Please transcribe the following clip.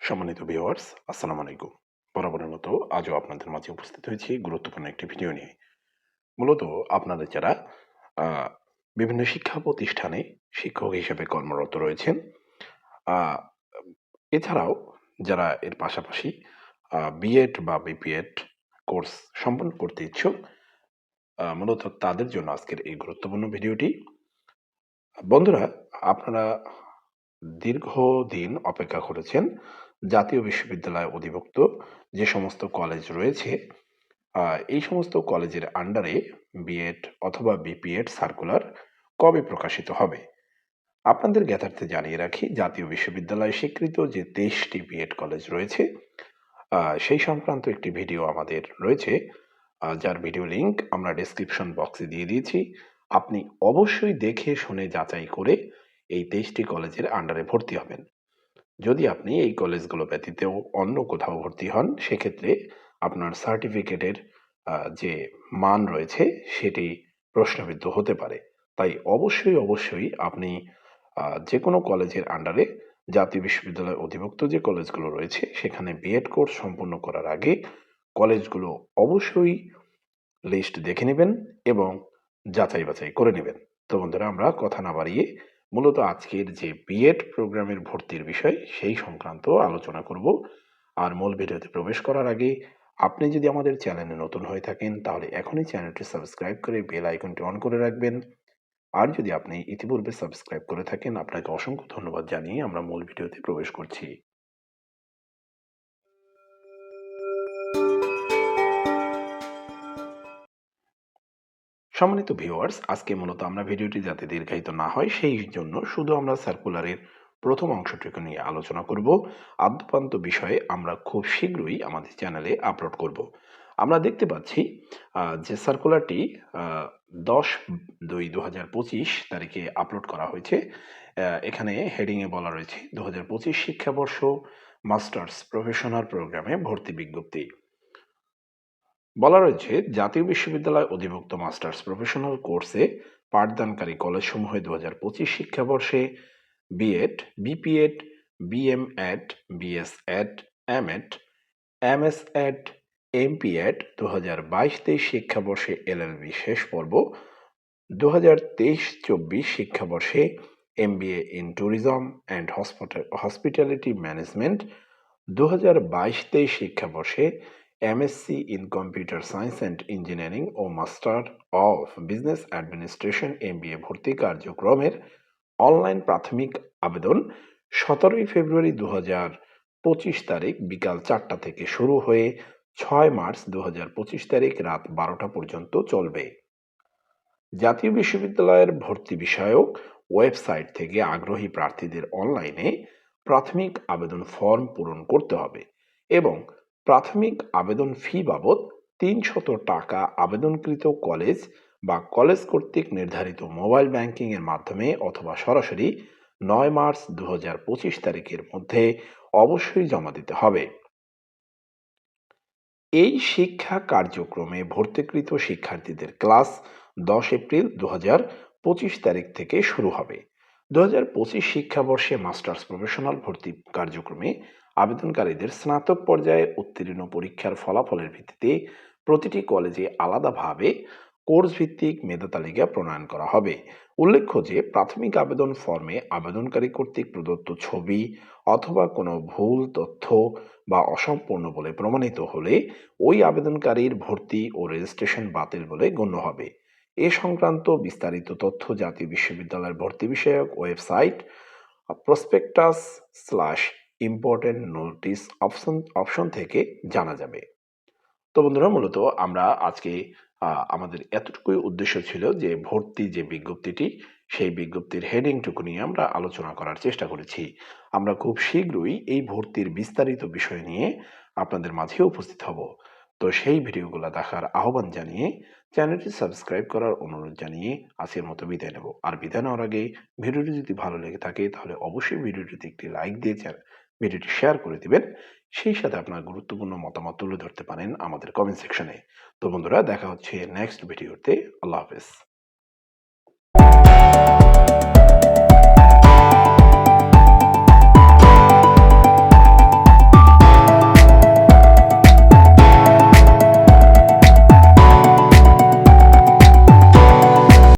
সম্মানিত ভিওয়ার্স আসসালামু আলাইকুম। বরাবরের মতো আজও আপনাদের মাঝে উপস্থিত হয়েছি গুরুত্বপূর্ণ একটি ভিডিও নিয়ে। মূলত আপনাদের যারা বিভিন্ন শিক্ষা প্রতিষ্ঠানে শিক্ষক হিসেবে কর্মরত রয়েছেন এছাড়াও যারা এর পাশাপাশি বিএড বা বিপিএড কোর্স সম্পন্ন করতে ইচ্ছুক মূলত তাদের জন্য আজকের এই গুরুত্বপূর্ণ ভিডিওটি। বন্ধুরা, আপনারা দীর্ঘদিন অপেক্ষা করেছেন জাতীয় বিশ্ববিদ্যালয় অধিভুক্ত যে সমস্ত কলেজ রয়েছে এই সমস্ত কলেজের আন্ডারে বিএড অথবা বিপিএড সার্কুলার কবে প্রকাশিত হবে? আপনাদের জ্ঞাতার্থে জানিয়ে রাখি, জাতীয় বিশ্ববিদ্যালয় স্বীকৃত যে তেইশটি বিএড কলেজ রয়েছে সেই সংক্রান্ত একটি ভিডিও আমাদের রয়েছে যার ভিডিও লিংক আমরা ডেসক্রিপশন বক্সে দিয়ে দিয়েছি। আপনি অবশ্যই দেখে, শুনে, যাচাই করে এই তেইশটি কলেজের আন্ডারে ভর্তি হবেন। যদি আপনি এই কলেজগুলো ব্যতীতেও অন্য কোথাও ভর্তি হন, সেক্ষেত্রে আপনার সার্টিফিকেটের যে মান রয়েছে, সেটি প্রশ্নবিদ্ধ হতে পারে। তাই অবশ্যই অবশ্যই আপনি যে কোনো কলেজের আন্ডারে জাতীয় বিশ্ববিদ্যালয়ের অধিভুক্ত যে কলেজগুলো রয়েছে, সেখানে বিএড কোর্স সম্পূর্ণ করার আগে কলেজগুলো অবশ্যই লিস্ট দেখে নেবেন এবং যাচাই বাছাই করে নেবেন। তো বন্ধুরা, আমরা কথা না বাড়িয়ে মূলত আজকের যে বিএড প্রোগ্রামের ভর্তির বিষয়, সেই সংক্রান্ত আলোচনা করব। আর মূল ভিডিওতে প্রবেশ করার আগে আপনি যদি আমাদের চ্যানেলে নতুন হয়ে থাকেন, তাহলে এখনই চ্যানেলটি সাবস্ক্রাইব করে বেল আইকনটি অন করে রাখবেন। আর যদি আপনি ইতিপূর্বে সাবস্ক্রাইব করে থাকেন, আপনাকে অসংখ্য ধন্যবাদ জানিয়ে আমরা মূল ভিডিওতে প্রবেশ করছি। সম্মানিত ভিউয়ার্স আজকে মূলত আমরা ভিডিওটি যাতে দীর্ঘায়িত না হয়, সেই জন্য শুধু আমরা সার্কুলারের প্রথম অংশটুকু নিয়ে আলোচনা করব। আদ্যপান্ত বিষয়ে আমরা খুব শীঘ্রই আমাদের চ্যানেলে আপলোড করব। আমরা দেখতে পাচ্ছি যে সার্কুলারটি দশ দুই দু হাজার পঁচিশ তারিখে আপলোড করা হয়েছে। এখানে হেডিংয়ে বলা রয়েছে দু হাজার পঁচিশ শিক্ষাবর্ষ মাস্টার্স প্রফেশনাল প্রোগ্রামে ভর্তি বিজ্ঞপ্তি। বলা রয়েছে, জাতীয় বিশ্ববিদ্যালয় অধিভুক্ত মাস্টার্স প্রফেশনাল কোর্সে পাঠদানকারী কলেজসমূহে দু হাজার পঁচিশ শিক্ষাবর্ষে BEd BPEd BM Ed BS Ed M Ed M S Ed MP Ed দু হাজার বাইশ তেইশ শিক্ষাবর্ষে এলএলবি শেষ পর্ব দু হাজার তেইশ চব্বিশ শিক্ষাবর্ষে M MBA in tourism and hospitality management দু হাজার বাইশ তেইশ শিক্ষাবর্ষে MSc in computer science and engineering O master of business administration MBA ভর্তি কার্যক্রমের অনলাইন প্রাথমিক আবেদন সতেরোই ফেব্রুয়ারি দু পঁচিশ তারিখ বিকাল চারটা থেকে শুরু হয়ে ছয় মার্চ দু পঁচিশ তারিখ রাত বারোটা পর্যন্ত চলবে। জাতীয় বিশ্ববিদ্যালয়ের ভর্তি বিষয়ক ওয়েবসাইট থেকে আগ্রহী প্রার্থীদের অনলাইনে প্রাথমিক আবেদন ফর্ম পূরণ করতে হবে এবং প্রাথমিক আবেদন ফি বাবদ তিনশত টাকা আবেদনকৃত কলেজ বা কলেজ কর্তৃক নির্ধারিত মোবাইল ব্যাংকিং এর মাধ্যমে অথবা সরাসরি নয় মার্চ দু তারিখের মধ্যে অবশ্যই জমা দিতে হবে। এই শিক্ষা কার্যক্রমে ভর্তিকৃত শিক্ষার্থীদের ক্লাস দশ এপ্রিল দু তারিখ থেকে শুরু হবে। দু হাজার পঁচিশ শিক্ষাবর্ষে মাস্টার্স প্রফেশনাল ভর্তি কার্যক্রমে আবেদনকারীদের স্নাতক পর্যায়ে উত্তীর্ণ পরীক্ষার ফলাফলের ভিত্তিতে প্রতিটি কলেজে আলাদাভাবে কোর্স ভিত্তিক মেধা তালিকা প্রণয়ন করা হবে। উল্লেখ্য যে, প্রাথমিক আবেদন ফর্মে আবেদনকারী কর্তৃক প্রদত্ত ছবি অথবা কোনো ভুল, তথ্য বা অসম্পূর্ণ বলে প্রমাণিত হলে ওই আবেদনকারীর ভর্তি ও রেজিস্ট্রেশন বাতিল বলে গণ্য হবে। এ সংক্রান্ত বিস্তারিত তথ্য জাতীয় বিশ্ববিদ্যালয়ের ভর্তি বিষয়ক website prospectus slash important notice option option থেকে জানা যাবে। তো বন্ধুরা, মূলত আমরা আজকে আমাদের এতটুকুই উদ্দেশ্য ছিল যে ভর্তি যে বিজ্ঞপ্তিটি, সেই বিজ্ঞপ্তির হেডিংটুকু নিয়ে আমরা আলোচনা করার চেষ্টা করেছি। আমরা খুব শীঘ্রই এই ভর্তির বিস্তারিত বিষয় নিয়ে আপনাদের মাঝে উপস্থিত হব। তো সেই ভিডিওগুলো দেখার আহ্বান জানিয়ে চ্যানেলটি সাবস্ক্রাইব করার অনুরোধ জানিয়ে আজকের মতো বিদায় নেব। আর বিদায় নেওয়ার আগে ভিডিওটি যদি ভালো লেগে থাকে, তাহলে অবশ্যই ভিডিওটিতে একটি লাইক দিয়ে ভিডিওটি শেয়ার করে দিবেন। সেই সাথে আপনার গুরুত্বপূর্ণ মতামত তুলে ধরতে পারেন আমাদের কমেন্ট সেকশনে তো বন্ধুরা, দেখা হচ্ছে নেক্সট ভিডিওতে আল্লাহ হাফেজ।